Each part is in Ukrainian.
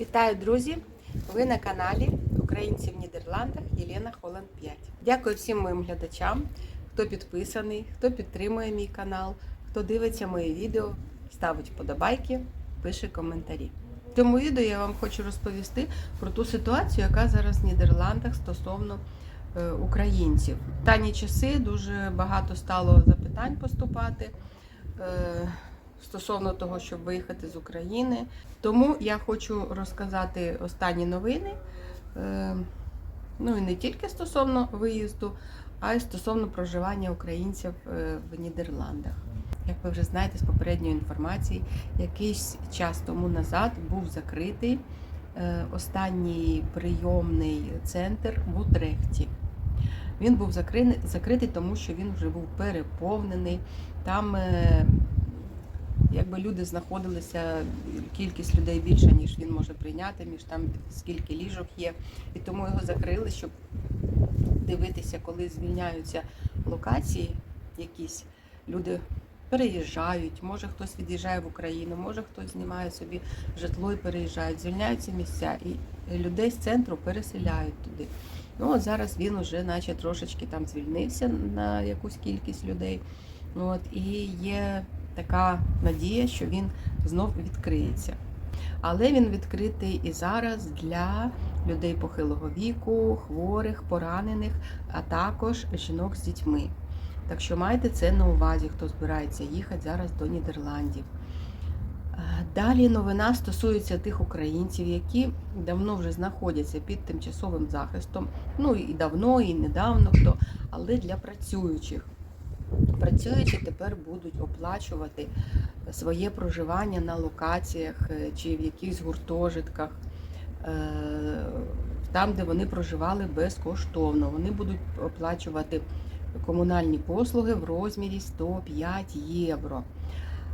Вітаю, друзі! Ви на каналі Українці в Нідерландах Єлена Холланд 5. Дякую всім моїм глядачам, хто підписаний, хто підтримує мій канал, хто дивиться мої відео, ставить вподобайки, пише коментарі. В цьому відео я вам хочу розповісти про ту ситуацію, яка зараз в Нідерландах стосовно е, українців. В дані часи дуже багато стало запитань поступати. Стосовно того, щоб виїхати з України, тому я хочу розказати останні новини. е, Ну і не тільки стосовно виїзду, а й стосовно проживання українців е, в Нідерландах. Як ви вже знаєте з попередньої інформації, якийсь час тому назад був закритий е, останній прийомний центр в Утрехті. Він був закритий, тому що він вже був переповнений. Там якби люди знаходилися, кількість людей більша, ніж він може прийняти, між там скільки ліжок є. І тому його закрили, щоб дивитися, коли звільняються локації якісь. Люди переїжджають, може хтось від'їжджає в Україну, може хтось знімає собі житло і переїжджають, звільняються місця, і людей з центру переселяють туди. Ну от зараз він уже, наче трошечки там звільнився на якусь кількість людей. От, і є така надія, що він знов відкриється. Але він відкритий і зараз для людей похилого віку, хворих, поранених, а також жінок з дітьми. Так що майте це на увазі, хто збирається їхати зараз до Нідерландів. Далі новина стосується тих українців, які давно вже знаходяться під тимчасовим захистом. Ну і давно, і недавно хто, але для працюючих. Працюючі тепер будуть оплачувати своє проживання на локаціях е, чи в якихось гуртожитках, е, там, де вони проживали безкоштовно. Вони будуть оплачувати комунальні послуги в розмірі 105 євро.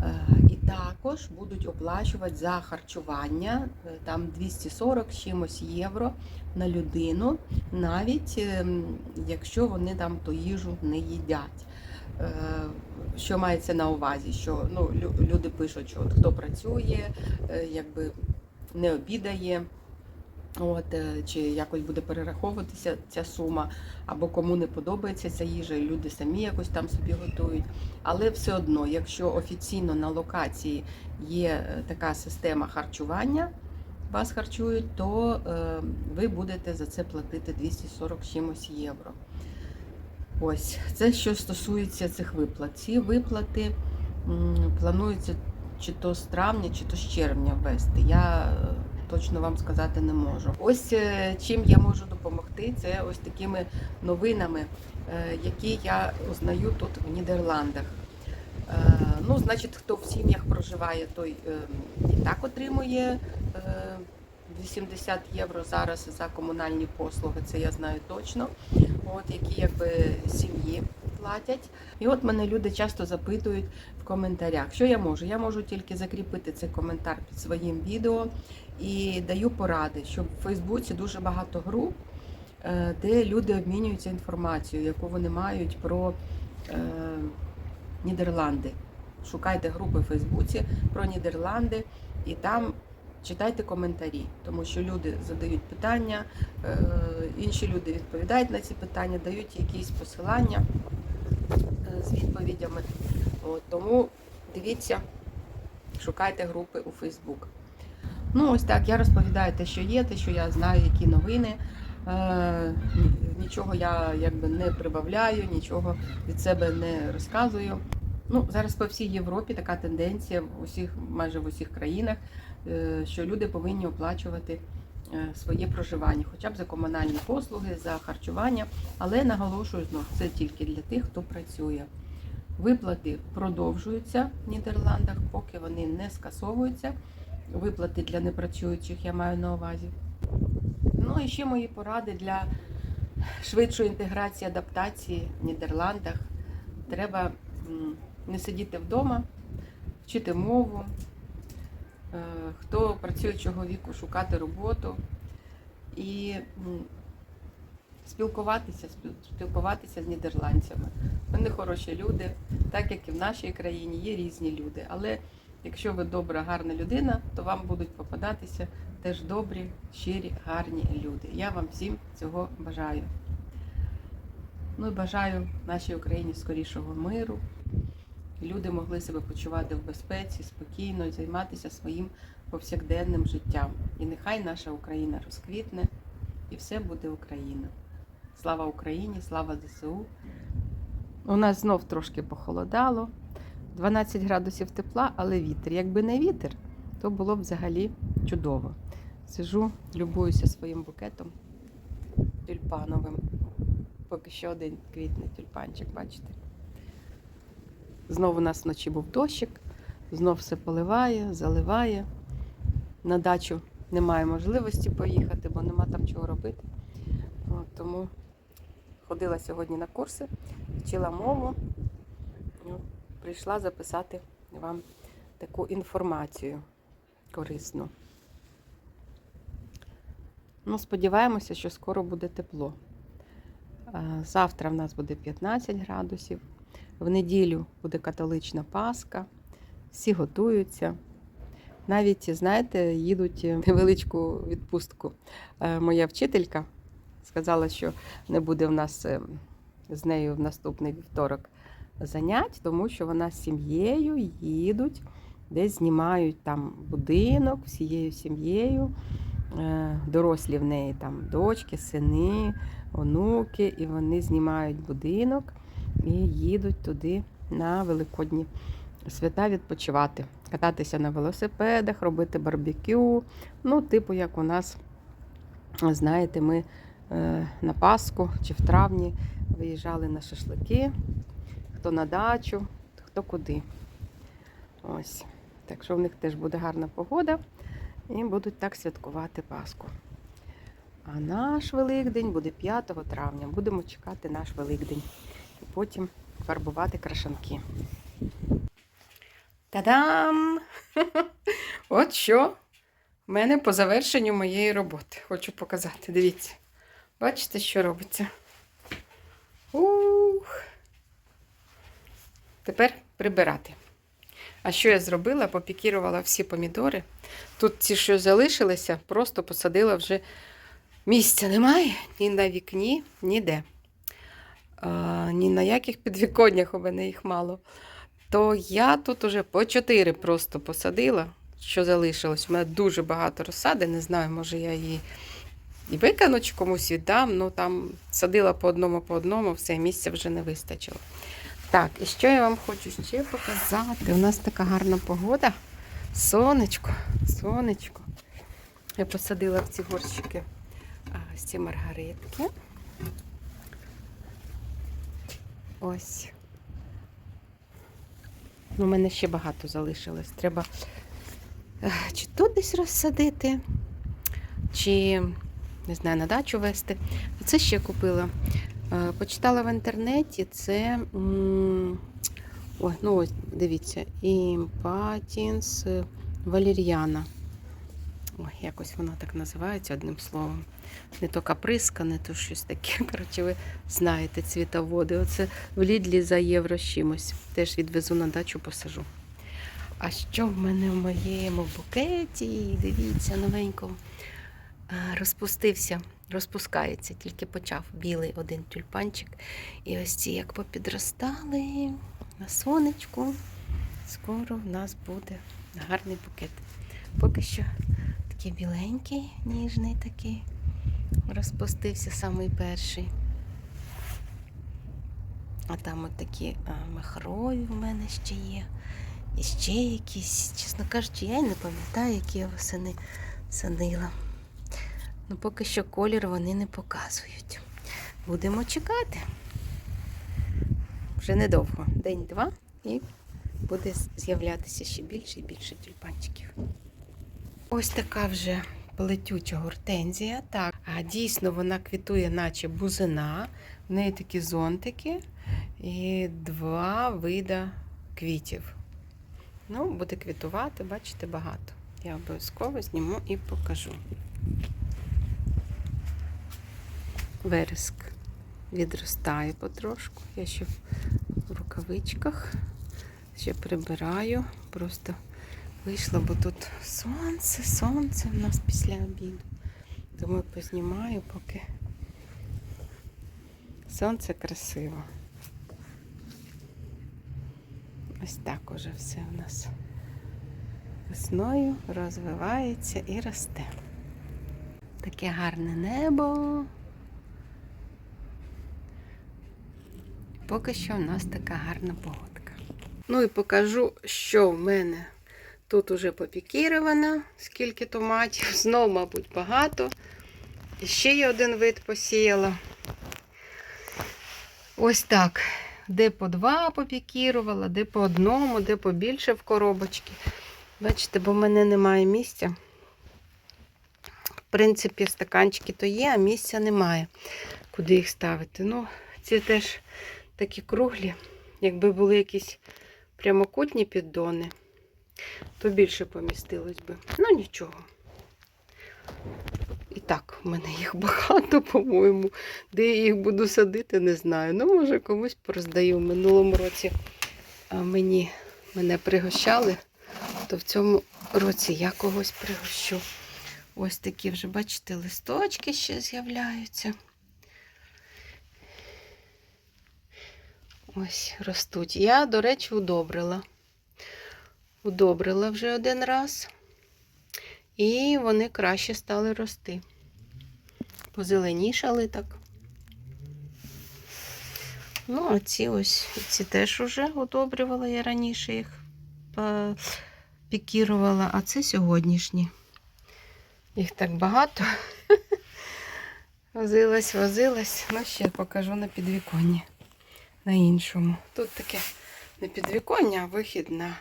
Е, І також будуть оплачувати за харчування там 240 чимось євро на людину, навіть ем, якщо вони там ту їжу не їдять. Е, Що мається на увазі? Що ну, люди пишуть, що от хто працює, е, якби не обідає, от, е, чи якось буде перераховуватися ця сума, або кому не подобається ця їжа, і люди самі якось там собі готують. Але все одно, якщо офіційно на локації є така система харчування, вас харчують, то ви будете за це платити 240 чимось євро. Ось це що стосується цих виплат. Ці виплати планується чи то з травня, чи то з червня ввести. Я е, точно вам сказати не можу. Ось е, чим я можу допомогти, це ось такими новинами, е, які я узнаю тут в Нідерландах. Ну, значить, хто в сім'ях проживає, той е, і так отримує 80 євро зараз за комунальні послуги. Це я знаю точно. От які якби сім'ї платять. І от мене люди часто запитують в коментарях, що я можу. Я можу тільки закріпити цей коментар під своїм відео і даю поради, що в Фейсбуці дуже багато груп, е, де люди обмінюються інформацією, яку вони мають про е, Нідерланди. Шукайте групи в Фейсбуці про Нідерланди і там читайте коментарі, тому що люди задають питання, е, інші люди відповідають на ці питання, дають якісь посилання е, з відповідями. От, тому дивіться, шукайте групи у Фейсбук. Ну, ось так, я розповідаю те, що є, те, що я знаю, які новини. Е, Нічого я якби не прибавляю, нічого від себе не розказую. Ну, зараз по всій Європі така тенденція в усіх, майже в усіх країнах, що люди повинні оплачувати е, своє проживання, хоча б за комунальні послуги, за харчування. Але наголошую знов, це тільки для тих, хто працює. Виплати продовжуються в Нідерландах, поки вони не скасовуються. Виплати для непрацюючих я маю на увазі. Ну і ще мої поради для швидшої інтеграції, адаптації в Нідерландах. Треба не сидіти вдома, вчити мову. Е, Хто працюючого віку, шукати роботу і спілкуватися, спіл- спілкуватися з нідерландцями. Вони хороші люди, так як і в нашій країні є різні люди. Але якщо ви добра, гарна людина, то вам будуть попадатися теж добрі, щирі, гарні люди. Я вам всім цього бажаю. Ну і бажаю нашій Україні скорішого миру. Люди могли себе почувати в безпеці, спокійно займатися своїм повсякденним життям. І нехай наша Україна розквітне, і все буде Україна. Слава Україні, слава ЗСУ. У нас знов трошки похолодало. 12 градусів тепла, але вітер. Якби не вітер, то було б взагалі чудово. Сижу, любуюся своїм букетом тюльпановим. Поки що один квітний тюльпанчик, бачите. Знову у нас вночі був дощик, знов все поливає, заливає. На дачу немає можливості поїхати, бо нема там чого робити. От, тому ходила сьогодні на курси, вчила мову. Ну, прийшла записати вам таку інформацію корисну. Ну, сподіваємося, що скоро буде тепло. Е, Завтра в нас буде 15 градусів. В неділю буде католична Пасха. Всі готуються. Навіть, знаєте, їдуть в невеличку відпустку. Е, Моя вчителька сказала, що не буде в нас е, з нею в наступний вівторок занять, тому що вона з сім'єю їдуть, десь знімають там будинок всією сім'єю. Е, Дорослі в неї там дочки, сини, онуки, і вони знімають будинок і їдуть туди на великодні свята відпочивати, кататися на велосипедах, робити барбекю. Ну, типу, як у нас, знаєте, ми е, на Пасху чи в травні виїжджали на шашлики, хто на дачу, хто куди. Ось. Так що в них теж буде гарна погода і будуть так святкувати Пасху. А наш Великдень буде 5 травня. Будемо чекати наш Великдень. І потім фарбувати крашанки. Та-дам! От що в мене по завершенню моєї роботи. Хочу показати. Дивіться. Бачите, що робиться? Ух. Тепер прибирати. А що я зробила? Попікірувала всі помідори. Тут ці, що залишилися, просто посадила вже місця немає ні на вікні, ніде. Ні на яких підвіконнях у мене їх мало. То я тут уже по чотири просто посадила, що залишилось. У мене дуже багато розсади, не знаю, може я її і викину, чи комусь віддам. Ну там садила по одному, по одному, все місця вже не вистачило. Так, і що я вам хочу ще показати? У нас така гарна погода. Сонечко, сонечко. Я посадила в ці горщики ці маргаритки. Ось. Ну, У мене ще багато залишилось. Треба е, чи тут десь розсадити, чи, не знаю, на дачу вести. Це ще купила. Е, Почитала в інтернеті, це. Ой, ну ось, дивіться, імпатінс валеріана. Ой, якось воно так називається одним словом. Не то каприска, не то щось таке. Коротше, ви знаєте, цвітоводи. Оце в Лідлі за євро чимось. Теж відвезу на дачу, посажу. А що в мене в моєму букеті? Дивіться, новенькому. А, Розпустився, розпускається, тільки почав білий один тюльпанчик. І ось ці як попідростали на сонечку. Скоро в нас буде гарний букет. Поки що такий біленький, ніжний такий. Розпустився самий перший. А там от такі махрові в мене ще є. І ще якісь, чесно кажучи, я й не пам'ятаю, які я восени садила. Ну, поки що колір вони не показують. Будемо чекати. Вже недовго. День-два і буде з'являтися ще більше і більше тюльпанчиків. Ось така вже плетюча гортензія. Так, дійсно вона квітує, наче бузина. В неї такі зонтики і два вида квітів. Ну, буде квітувати, бачите, багато. Я обов'язково зніму і покажу. Вереск відростає потрошку. Я ще в рукавичках ще прибираю. Просто вийшла, бо тут сонце, сонце в нас після обіду. Тому познімаю, поки сонце красиво. Ось так уже все у нас весною розвивається і росте. Таке гарне небо. Поки що в нас така гарна погодка. Ну і покажу, що в мене тут уже попікіровано, скільки томатів. Знов, мабуть, багато. Ще є один вид посіяла. Ось так. Де по два попікірувала, де по одному, де побільше в коробочки. Бачите, бо в мене немає місця. В принципі, стаканчики то є, а місця немає, куди їх ставити. Ну, ці теж такі круглі. Якби були якісь прямокутні піддони, то більше помістилось би. Ну нічого. І так, в мене їх багато, по-моєму. Де я їх буду садити, не знаю. Ну, може, комусь пороздаю. В минулому році мені мене пригощали, то в цьому році я когось пригощу. Ось такі вже, бачите, листочки ще з'являються. Ось ростуть. Я, до речі, удобрила. Удобрила вже один раз. І вони краще стали рости. Позеленішали так. Ну, а ці ось, ці теж уже удобрювала, я раніше їх е, пікірувала, а це сьогоднішні. Їх так багато. Возилась, возилась. Ну, ще покажу на підвіконні. На іншому. Тут таке не підвіконня, а вихід на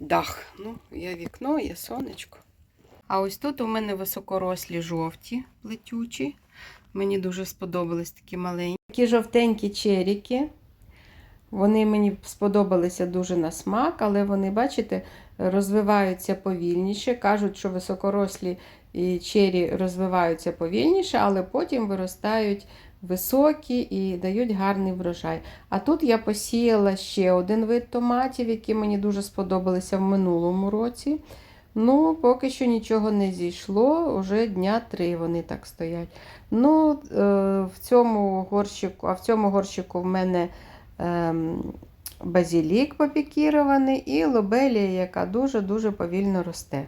дах. Ну, є вікно, є сонечко. А ось тут у мене високорослі жовті плетючі. Мені дуже сподобались такі маленькі. Такі жовтенькі черіки. Вони мені сподобалися дуже на смак, але вони, бачите, розвиваються повільніше. Кажуть, що високорослі чері розвиваються повільніше, але потім виростають високі і дають гарний врожай. А тут я посіяла ще один вид томатів, які мені дуже сподобалися в минулому році. Ну, поки що нічого не зійшло, вже дня три вони так стоять. Ну, е, в цьому горщику, а в цьому горщику в мене ем, базілік попікірований і лобелія, яка дуже-дуже повільно росте.